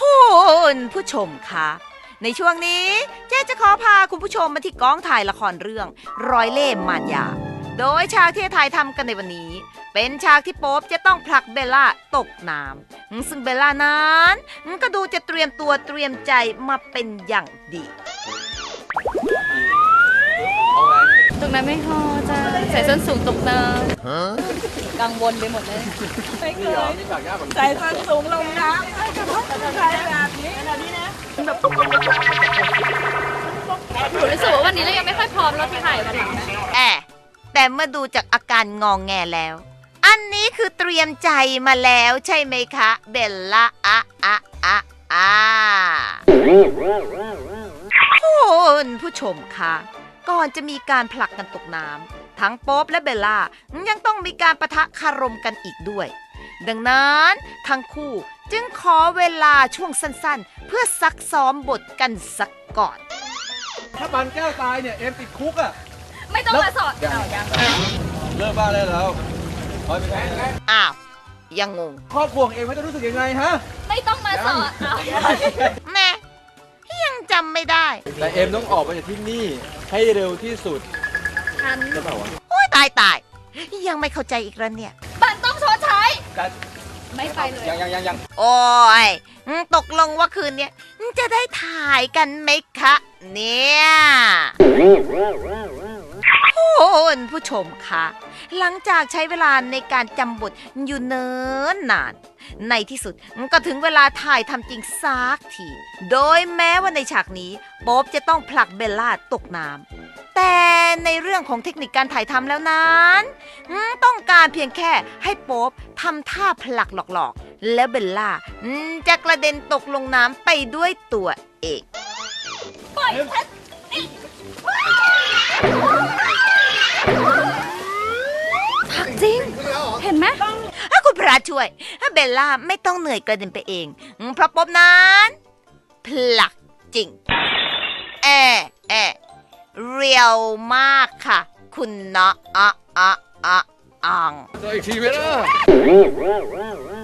คุณผู้ชมคะ ในช่วงนี้เจ๊จะขอพาคุณผู้ชมมาที่กองถ่ายละครเรื่องร้อยเล่ห์มารยา โดยฉากที่จะถ่ายทำกันในวันนี้ เป็นฉากที่โป๊ปจะต้องผลักเบลล่าตกน้ำซึ่งเบลล่านั้นก็ดูจะเตรียมตัวเตรียมใจมาเป็นอย่างดี ตรงนั้นไม่พอจ้าใส่ส้นสูงตกน้ำกังวลไปหมดเลย ไม่เคยใส่ส้นสูงลงน้ำ หนูรู้สึกว่าวันนี้เรายังไม่ค่อยพร้อมเราถ่ายวันหลังนะแอะแต่เมื่อดูจากอาการงองแงแล้ว อันนี้คือเตรียมใจมาแล้วใช่ไหมคะ เบลล่าอะอะอะอะคุณผู้ชมคะก่อนจะมีการผลักกันตกน้ำทั้งโป๊ปและเบลล่ายังต้องมีการประทะคารมกันอีกด้วย ดังนั้นทั้งคู่จึงขอเวลาช่วงสั้นๆ เพื่อซักซ้อมบทกันสักก่อน ถ้าบันแก้วตายเนี่ย เอ็มติดคุกอะ ไม่ต้องมาสอนเอายังเลิกบ้าได้แล้วเอาไปไงอ้าวยังงง ครอบครัวของเอ็มเขาจะรู้สึกยังไงฮะ ไม่ต้องมาสอนเอาแม่ยังจำไม่ได้ แต่เอ็มต้องออกไปจากที่นี่ให้เร็วที่สุดทันใช่เปล่าวะโอ้ยตายตายยังไม่เข้าใจอีกแล้วเนี่ย บันต้องชดใช้การไม่ไปเลย ยังยังยังยังโอ้ยอืมตกลงว่าคืนเนี้ยจะได้ถ่ายกันไหมคะ เนี่ยคุณผู้ชมคะหลังจากใช้เวลาในการจำบทอยู่เนิ่นนาน ในที่สุดก็ถึงเวลาถ่ายทำจริงสักที โดยแม้ว่าในฉากนี้โป๊บจะต้องผลักเบลล่าตกน้ำแต่ในเรื่องของเทคนิคการถ่ายทำแล้วนั้นอืมต้องการ เพียงแค่ให้โป๊บทำท่าผลักหลอกๆ แล้วเบลล่าอืมจะกระเด็นตกลงน้ำไปด้วยตัวเองปล่อยฉันผักจริง เห็นไหมถ้าคุณพระช่วยเบลล่าไม่ต้องเหนื่อยกระเด็นไปเองอืมเพราะโป๊บนั้นผลักจริงแอะแอะเรียวมากค่ะ คุณเนาะอะอะอะ อ่างตัวอีกทีไหมล่ะ